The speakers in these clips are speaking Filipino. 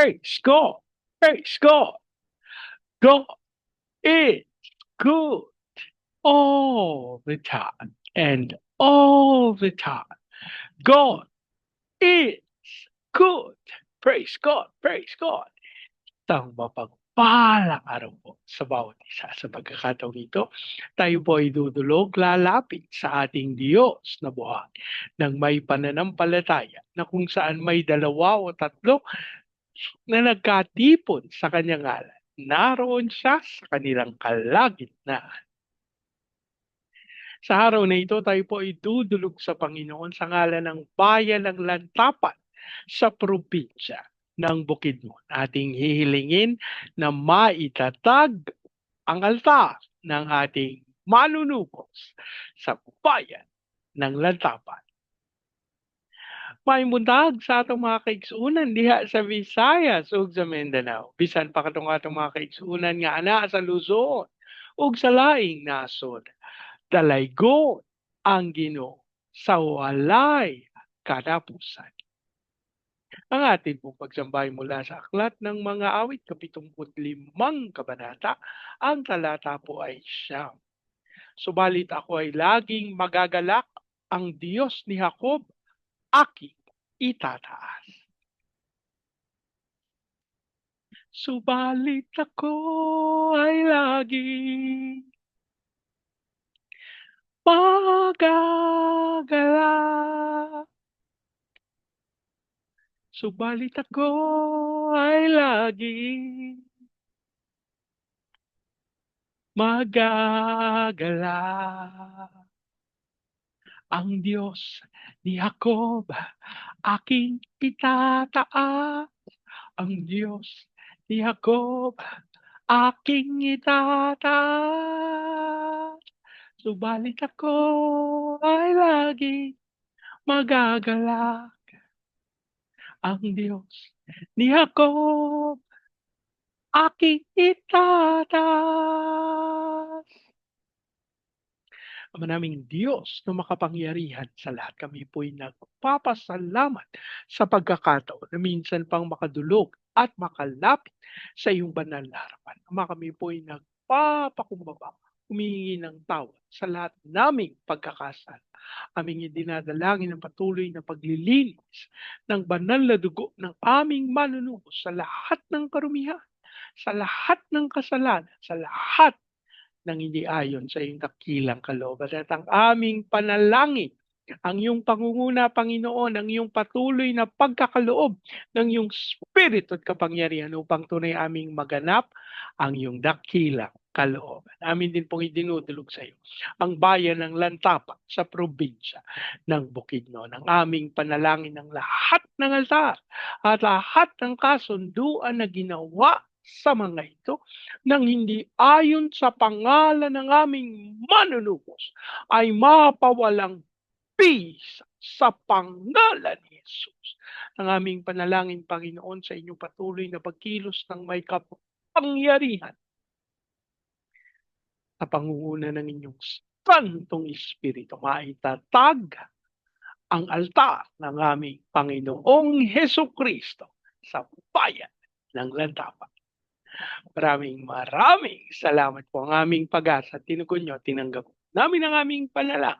Praise God. Praise God. God is good all the time and all the time. God is good. Praise God. Praise God. Isang mapagpalang araw po sa bawat isa sa pagkakataong ito. Tayo po ay dudulog lalapit sa ating Diyos na buhay ng may pananampalataya na kung saan may dalawa o tatlo na nagkatipon sa kanyang ngalan. Naroon siya sa kanilang kalagitnaan. Sa araw na ito, tayo po ay dudulog sa Panginoon sa ngalan ng bayan ng Lantapan sa probinsya ng Bukidnon. Ating hihilingin na maitatag ang altar ng ating manunukos sa bayan ng Lantapan. May buntag sa atong mga kaigsuunan diha sa Visayas ug sa Mindanao. Bisan pa katong atong mga kaigsuunan nga ana sa Luzon ug sa laing nasod. Dalaygon ang Ginoo sa walay katapusan. Ang atin pong pagsambay mula sa aklat ng mga awit, kapitumput limang kabanata, ang talata po ay siyam. Subalit ako ay laging magagalak ang Diyos ni Jacob, aking itataas. Subalit ako ay laging magagalak. Subalit ako ay laging magagalak. Ang Diyos ni Jacob, aking itataas. Ang Diyos ni Jacob, aking itataas. Subalit ako ay lagi magagalak. Ang Diyos ni Jacob, aking itataas. Ama naming Diyos na makapangyarihan sa lahat, kami po'y nagpapasalamat sa pagkakataon na minsan pang makadulog at makalapit sa iyong banal na harapan. Ama kami po'y nagpapakumbaba, humihingi ng tawad sa lahat naming pagkakasala. Aming dinadalangin ng patuloy na paglilinis ng banal na dugo ng aming manunubos sa lahat ng karumihan, sa lahat ng kasalanan, sa lahat ng hindi ayon sa iyong dakilang kalooban. At ang aming panalangin, ang iyong pangunguna, Panginoon, ang iyong patuloy na pagkakaloob ng iyong spirito at kapangyarihan upang tunay aming maganap ang iyong dakilang kalooban. Amin din pong idinudulog sa iyo ang bayan ng Lantapa sa probinsya ng Bukidnon. Ang aming panalangin ng lahat ng altar at lahat ng kasunduan na ginawa sa mga ito nang hindi ayon sa pangalan ng aming manunubos ay mapawalang peace sa pangalan ni Jesus. Ang aming panalangin, Panginoon, sa inyong patuloy na pagkilos ng may kapangyarihan sa pangunguna ng inyong Santong Espiritu, maitatag ang altar ng aming Panginoong Heso Kristo sa bayan ng Lantapan. Maraming maraming salamat po ang aming pag-asa. Tinugon nyo, tinanggap namin ang aming panalang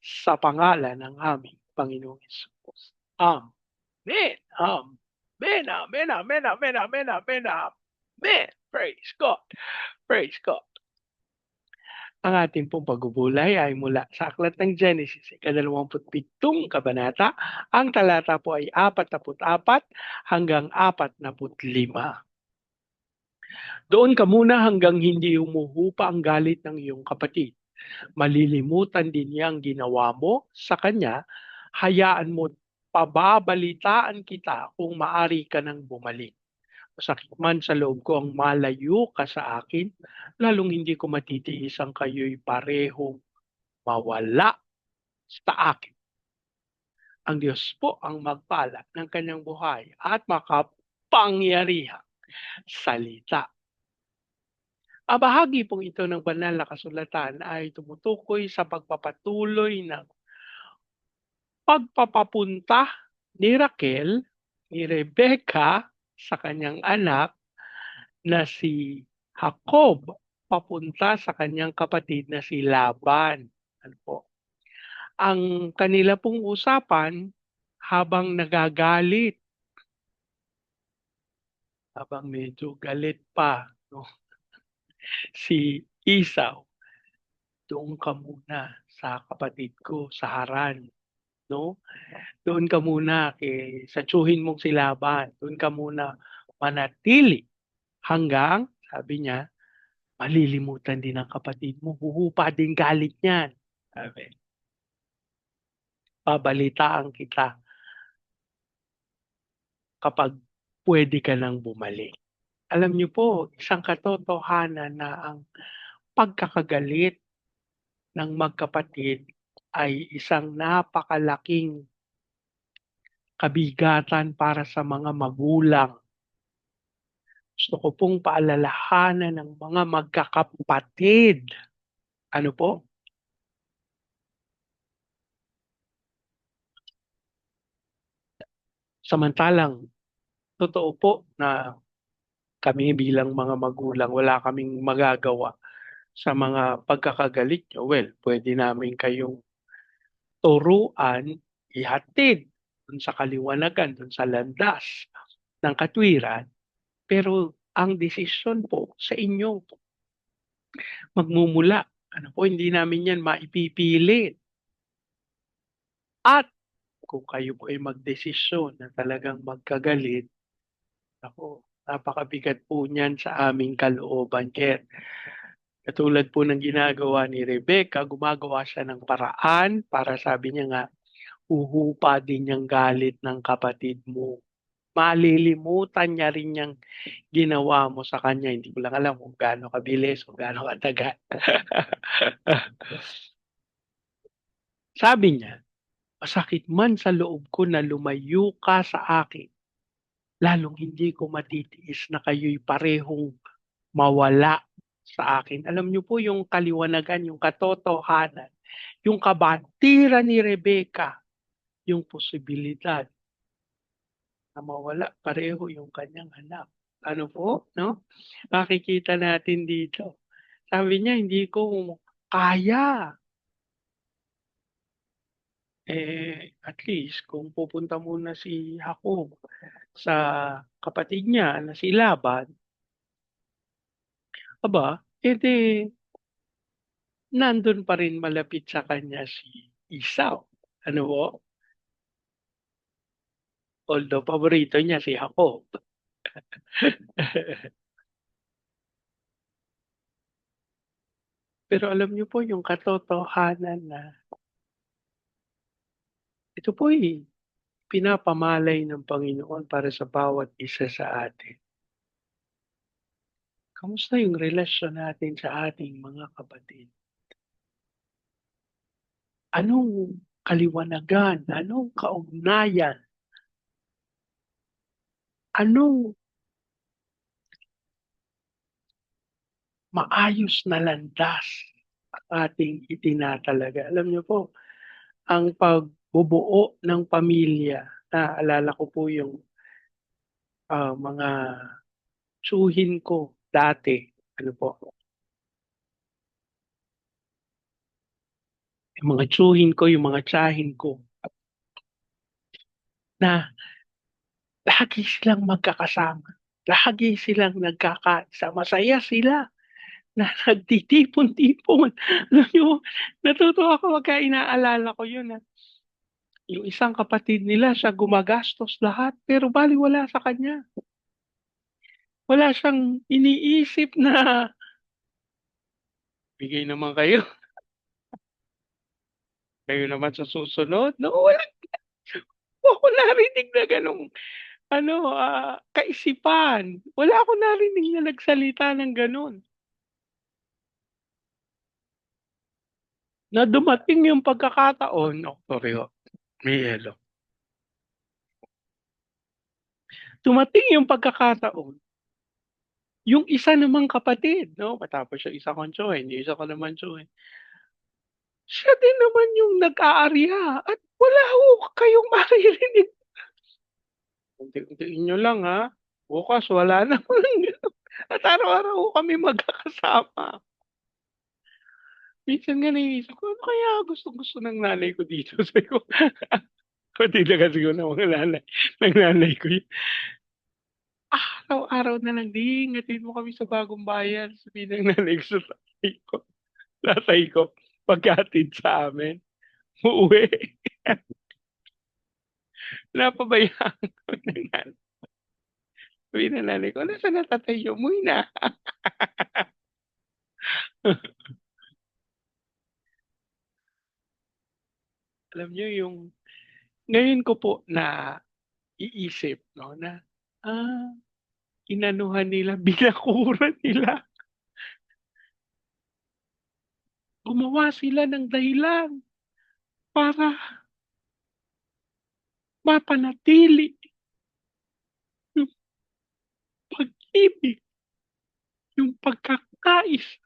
sa pangalan ng aming Panginoong Isus. Amen. Amen. Amen. Amen. Amen. Amen. Amen. Amen. Praise God. Praise God. Ang ating pong pagbubulay ay mula sa aklat ng Genesis, ikadalawamputpitong kabanata. Ang talata po ay apat na apat hanggang apat na lima. Doon ka muna hanggang hindi umuhupa ang galit ng iyong kapatid. Malilimutan din niya ang ginawa mo sa kanya, hayaan mo pababalitaan kita kung maari ka nang bumalik sakit man sa loob ko ang malayo ka sa akin, lalong hindi ko matitiis ang kayo'y parehong mawala sa akin. Ang Diyos po ang magpala ng kanyang buhay at makapangyarihan salita. Ang bahagi pong ito ng banal na kasulatan ay tumutukoy sa pagpapatuloy ng pagpapapunta ni Raquel, ni Rebecca, sa kanyang anak na si Jacob papunta sa kanyang kapatid na si Laban. Ano po? Ang kanila pong usapan habang nagagalit habang medyo galit pa no si Esau, doon ka muna sa kapatid ko sa Haran, no? Doon ka muna kay sa tiyuhin mong si Laban, doon ka muna manatili hanggang sabi niya, malilimutan din ng kapatid mo, huhupa din galit niyan. Sabi. Babalitaan kita kapag pwede ka nang bumalik. Alam niyo po, isang katotohanan na ang pagkakagalit ng magkapatid ay isang napakalaking kabigatan para sa mga magulang. Gusto ko pong paalalahanan ng mga magkakapatid. Ano po? Samantalang, totoo po na kami bilang mga magulang, wala kaming magagawa sa mga pagkakagalit nyo. Well, pwede namin kayong turuan, ihatid dun sa kaliwanagan, dun sa landas ng katwiran. Pero ang desisyon po sa inyo magmumula. Ano po, hindi namin yan maipipilit. At kung kayo po ay magdesisyon na talagang magkagalit, ako, napakabigat po niyan sa aming kalooban. Kaya katulad po ng ginagawa ni Rebecca, gumagawa siya ng paraan para sabi niya nga, uhupa din yung galit ng kapatid mo. Malilimutan niya rin yung ginawa mo sa kanya. Hindi ko lang alam kung gaano kabilis o gaano katagal. sabi niya, masakit man sa loob ko na lumayo ka sa akin, lalong hindi ko matitiis na kayo'y parehong mawala sa akin. Alam niyo po yung kaliwanagan, yung katotohanan, yung kabantira ni Rebecca, yung posibilidad na mawala pareho yung kanyang anak. Ano po, no? Makikita natin dito. Sabi niya, hindi ko kaya. Eh, at least, kung pupunta muna si Jacob sa kapatid niya na si Laban, aba, edi nandun pa rin malapit sa kanya si Esau. Ano po? Although paborito niya si Jacob. Pero alam niyo po yung katotohanan na ito po ay pinapamalay ng Panginoon para sa bawat isa sa atin. Kamusta yung relasyon natin sa ating mga kapatid? Anong kaliwanagan? Anong kaugnayan? Anong maayos na landas ang ating itinatalaga? Alam niyo po, ang pagbubuo ng pamilya, naalala ko po yung uh, mga tsuhin ko dati, ano po, yung mga tsuhin ko, yung mga tsahin ko, na lagi silang magkakasama. Lagi silang nagkakaisa. Masaya sila na nagtitipon-tipon. Alam nyo, natutuwa ako pagka inaalala ko yun. Ha? Yung isang kapatid nila, siya gumagastos lahat, pero bali wala sa kanya. Wala siyang iniisip na bigay naman kayo. kayo naman sa susunod. No, wala. Ako narinig na ganong ano, ah, kaisipan. Wala akong narinig na nagsalita ng gano'n. Na dumating yung pagkakataon, oh, sorry ho, may yelo. Dumating yung pagkakataon, yung isa namang kapatid, no? Matapos yung isa kong tsuhin, yung isa ko naman tsuhin. Siya din naman yung nag-aarya at wala ho kayong maririnig Unti-untiin nyo lang ha. Bukas wala naman at araw-araw kami magkakasama. Minsan nga naiisip ko, ano kaya gustong-gusto ng nanay ko dito? Sabi ko, kapatid na kasi ko ng mga nanay, ng nanay ko yun. Araw-araw na lang, "Ding, hatid mo kami sa Bagong Bayan." Sabihin ng nanay ko sa tatay ko. Tatay ko, paghahatid sa amin, uuwi. Pinapabayaan ko ng nanay. Sabihin ng nanay ko, "Nasaan na tatay niyo? Umuwi na." Alam niyo yung ngayon ko po naiisip 'no, na, ah, inanuhan nila, binakuran nila. Gumawa sila ng dahilan para mapanatili yung pag-ibig, yung pagkakais.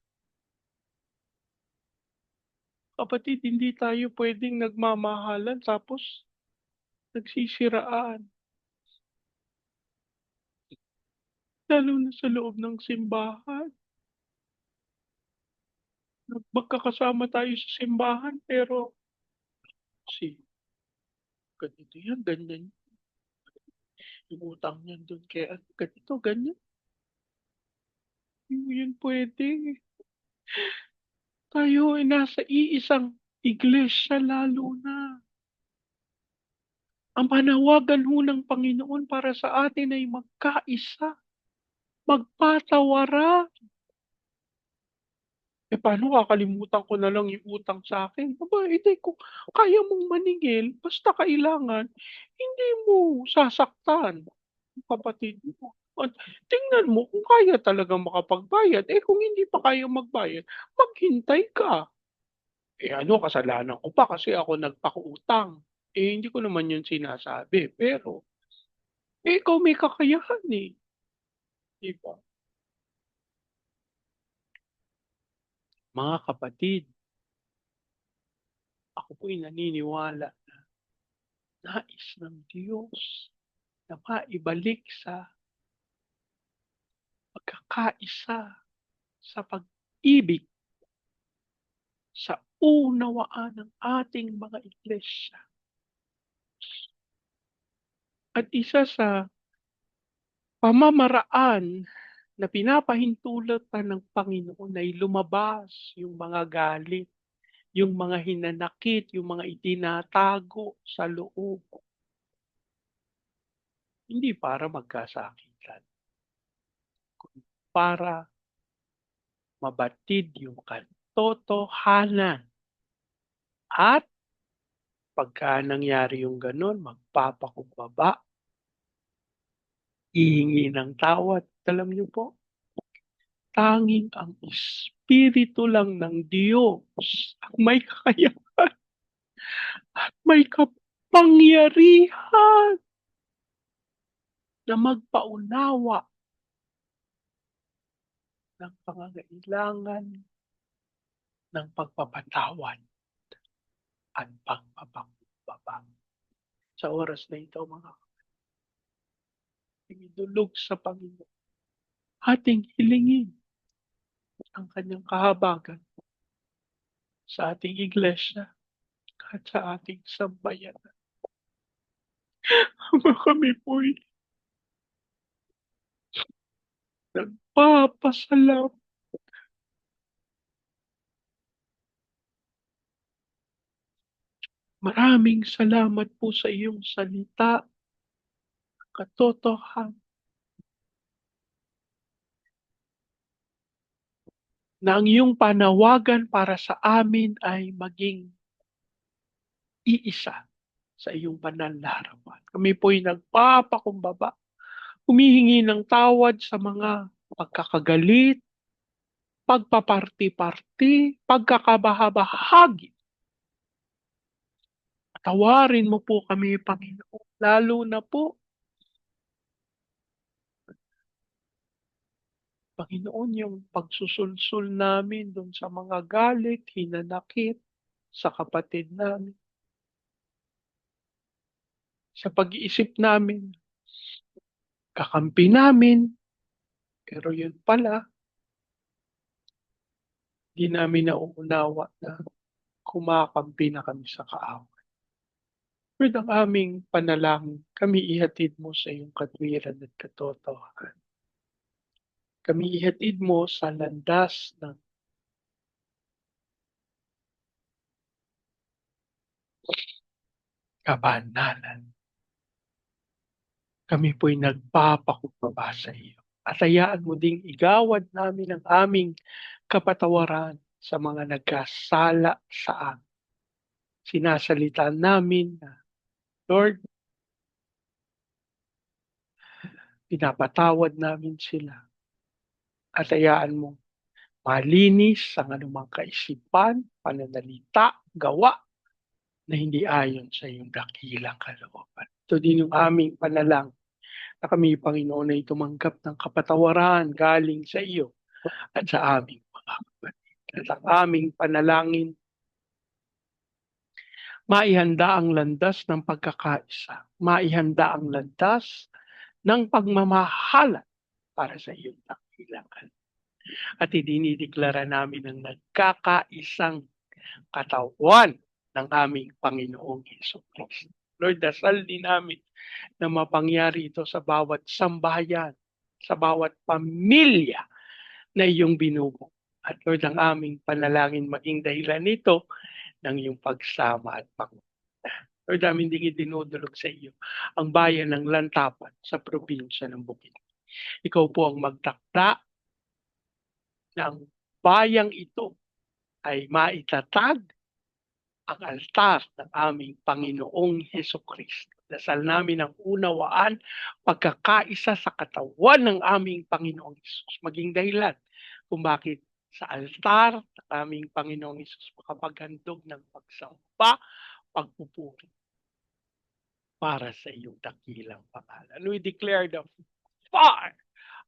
Kapatid, hindi tayo puwedeng nagmamahalan tapos nagsisiraan. Lalo na sa loob ng simbahan. Magkakasama tayo sa simbahan pero si ganito yan, ganyan. Yung utang niyan dun kay ano, ganito, ganyan. Hindi yun puwede. Tayo ay nasa iisang iglesia lalo na. Ang panawagan ho ng Panginoon para sa atin ay magkaisa, magpatawaran. Eh, paano kakalimutan ko na lang yung utang sa'kin? Aba, eh, di kung kaya mong maningil basta kailangan hindi mo sasaktan kapatid mo at tingnan mo kung kaya talagang makapagbayad, eh, kung hindi pa kayang magbayad, maghintay ka. Eh, ano kasalanan ko pa kasi ako nagpakuutang, eh, hindi ko naman yun sinasabi pero eh, ikaw may kakayahan, eh. 'Di ba? Mga kapatid ako po'y naniniwala na nais ng Diyos na maibalik sa pagkakaisa, sa pag-ibig sa unawaan ng ating mga iglesia. At isa sa pamamaraan na pinapahintulutan ng Panginoon ay lumabas yung mga galit, yung mga hinanakit, yung mga itinatago sa loob. Hindi para magkasakitan. Para mabatid yung katotohanan. At pagka nangyari yung gano'n, magpapakumbaba. Hihingi ng tawad. Alam niyo po, tanging ang Espiritu lang ng Diyos ang may kakayahan at may kapangyarihan na magpaunawa ng pangangailangan ng pagpapatawad at pagpapakumbaba. Sa oras na ito, mga idulog sa Panginoon. Ating hilingin ang kanyang kahabagan sa ating iglesia at sa ating sambayanan. Ama kami po'y nagpapasalamat Maraming salamat po sa iyong salita. Katotohan na ang iyong panawagan para sa amin ay maging iisa sa iyong banal na harapan. Kami po'y nagpapakumbaba, humihingi ng tawad sa mga pagkakagalit, pagpaparti-parti, pagkakabahabahagi. Patawarin mo po kami, Panginoon, lalo na po Panginoon, yung pagsusulsul namin dun sa mga galit, hinanakit sa kapatid namin. Sa pag-iisip namin, kakampi namin. Pero yun pala, di namin nauunawa na kumakampi na kami sa kaaway. Lord, ang aming panalangin, kami ihatid mo sa iyong katwiran at katotohanan. Kami ihatid mo sa landas ng kabanalan. Kami po'y nagpapakumbaba sa iyo. At hayaan mo ding igawad namin ang aming kapatawaran sa mga nagkasala sa amin. Sinasalita namin na, Lord, pinapatawad namin sila. At hayaan mo malinis ang anumang kaisipan, pananalita, gawa na hindi ayon sa iyong dakilang kalooban. Ito din yung aming panalang na kami, Panginoon, ay tumanggap ng kapatawaran galing sa iyo at sa aming mga kapatid. At aming panalangin, maihanda ang landas ng pagkakaisa, maihanda ang landas ng pagmamahalan para sa iyong dakilangan. At idinideklara namin ang nagkakaisang katawan ng aming Panginoong Heso Kristo. Lord, dasal din namin na mapangyari ito sa bawat sambahayan, sa bawat pamilya na iyong binubo. At Lord, ang aming panalangin maging dahilan nito ng iyong pagsama at panguna. Lord, amin din idinudulog sa iyo ang bayan ng Lantapan sa probinsya ng Bukid. Ikaw po ang magtakda ng bayang ito ay maitatag ang altar ng aming Panginoong Heso Kristo. Dasal namin ang unawaan, pagkakaisa sa katawan ng aming Panginoong Hesus. Maging dahilan kung bakit sa altar ng aming Panginoong Hesus makapaghandog ng pagsamba, pagpupuri para sa iyong dakilang pangalan. We declare the fire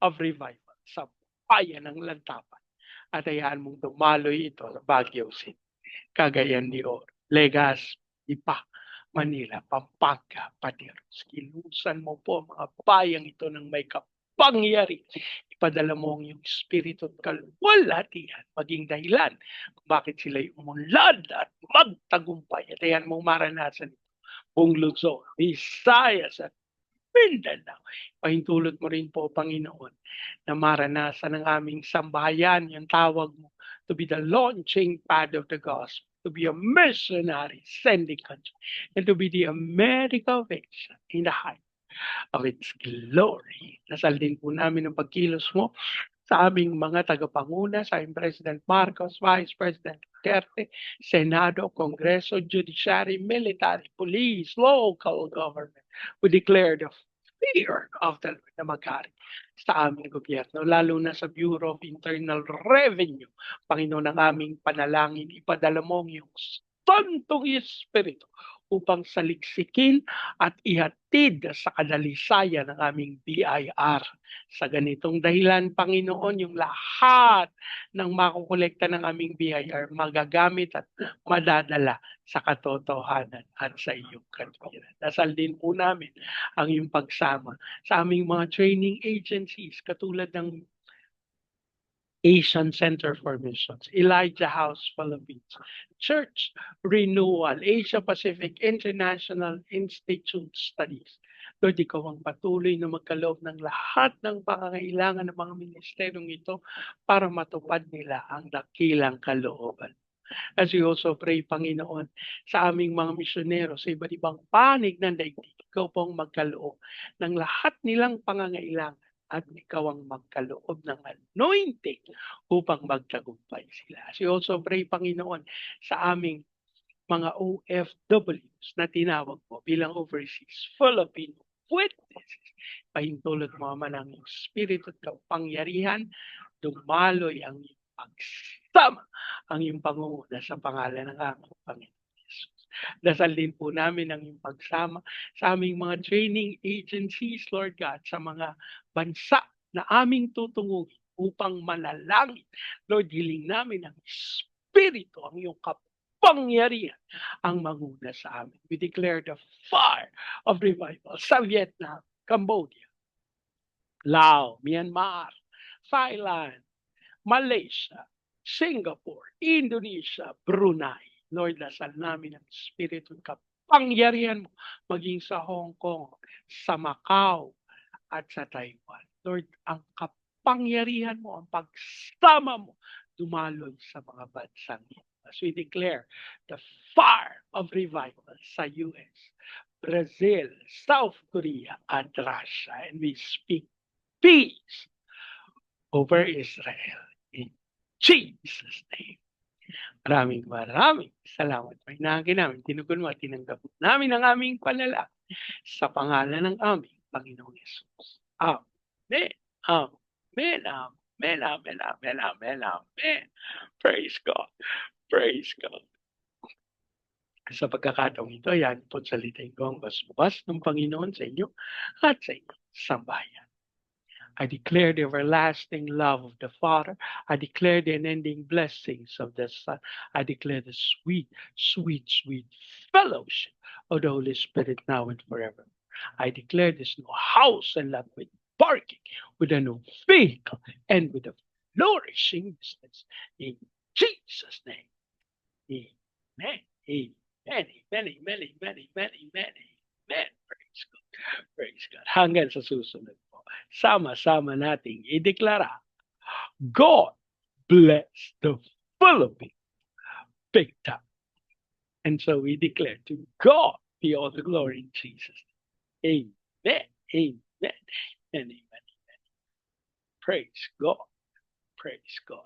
of revival sa bayan ng lantapan at hayaan mong dumaloy ito sa Baguio City. Cagayan de Oro, Legazpi, Ipa, Manila, Pampanga, Pateros. Kilusan mo po mga bayang ito ng may kapangyari. Ipadala mo ang iyong espiritu at kalwalhatian, maging dahilan kung bakit sila'y umunlad at magtagumpay. At ayan mo maranasan ito. Buong Luzon, Visayas at Mindanao. Pahintulot mo rin po, Panginoon, na maranasan ng aming sambahayan, yung tawag mo, to be the launching pad of the gospel, to be a missionary sending country, and to be the America of Asia in the height of its glory. Nasal din po namin ang pagkilos mo sa aming mga tagapanguna, sa aming President Marcos, Vice President Duterte, Senado, Kongreso, Judiciary, Military, Police, Local Government. We declare the fear of the magari sa aming gobyerno, lalo na sa Bureau of Internal Revenue. Panginoon, ang aming panalangin, ipadala mo ang iyong Santong Espiritu upang saliksikin at ihatid sa kadalisayan ng aming BIR. Sa ganitong dahilan, Panginoon, yung lahat ng makukolekta ng aming BIR magagamit at madadala sa katotohanan at sa iyong katwiran. Dasal din po namin ang iyong pagsama sa aming mga training agencies katulad ng Asian Center for Missions, Elijah House Philippines, Church Renewal, Asia Pacific International Institute Studies. Lord, ikaw ang patuloy na magkaloob ng lahat ng pangangailangan ng mga ministeryong ito para matupad nila ang dakilang kalooban. As we also pray, Panginoon, sa aming mga misyonero sa iba't ibang panig ng daigdig, ikaw pong magkaloob ng lahat nilang pangangailangan at ikaw ang magkaloob ng anointing upang magtagumpay sila. We also pray, Panginoon, sa aming mga OFWs na tinawag mo bilang overseas Filipino witnesses. Pahintulot mo man ang espiritu at kapangyarihan, dumaloy ang iyong pagsama, ang iyong pangunguna sa pangalan ng aming Panginoon. Dasal din po namin ang iyong pagsama sa aming mga training agencies, Lord God, sa mga bansa na aming tutungugin upang manalangin. Lord, hiling namin ang Espiritu, ang iyong kapangyarihan ang manguna sa amin. We declare the fire of revival sa Vietnam, Cambodia, Laos, Myanmar, Thailand, Malaysia, Singapore, Indonesia, Brunei. Lord, dasal namin ang Espiritu ng kapangyarihan mo maging sa Hong Kong, sa Macau, at sa Taiwan. Lord, ang kapangyarihan mo, ang pagsama mo, dumaloy sa mga bansang ito. As we declare the fire of revival sa US, Brazil, South Korea, and Russia. And we speak peace over Israel in Jesus' name. Maraming maraming salamat. May nangkin namin, tinugon mo at tinanggap namin ang aming panalangin sa pangalan ng aming Panginoong Yesus. Amen. Amen. Amen. Amen. Amen. Amen. Amen. Praise God. Praise God. Sa pagkakataong ito, yan po salitain ko ang basbas ng Panginoon sa inyo at sa inyong sambayan. I declare the everlasting love of the Father. I declare the unending blessings of the Son. I declare the sweet, sweet, sweet fellowship of the Holy Spirit now and forever. I declare there's no house and lot with parking, with a no vehicle, and with a flourishing business. In Jesus' name. Amen. Amen. Many, many, many, many, many, many, many. Praise God. Praise God. Hanggang sa susunod. Sama-sama nating ideklara. God bless the Philippines. Big time. And so we declare to God be all the glory in Jesus. Amen. Amen. And amen. Praise God. Praise God.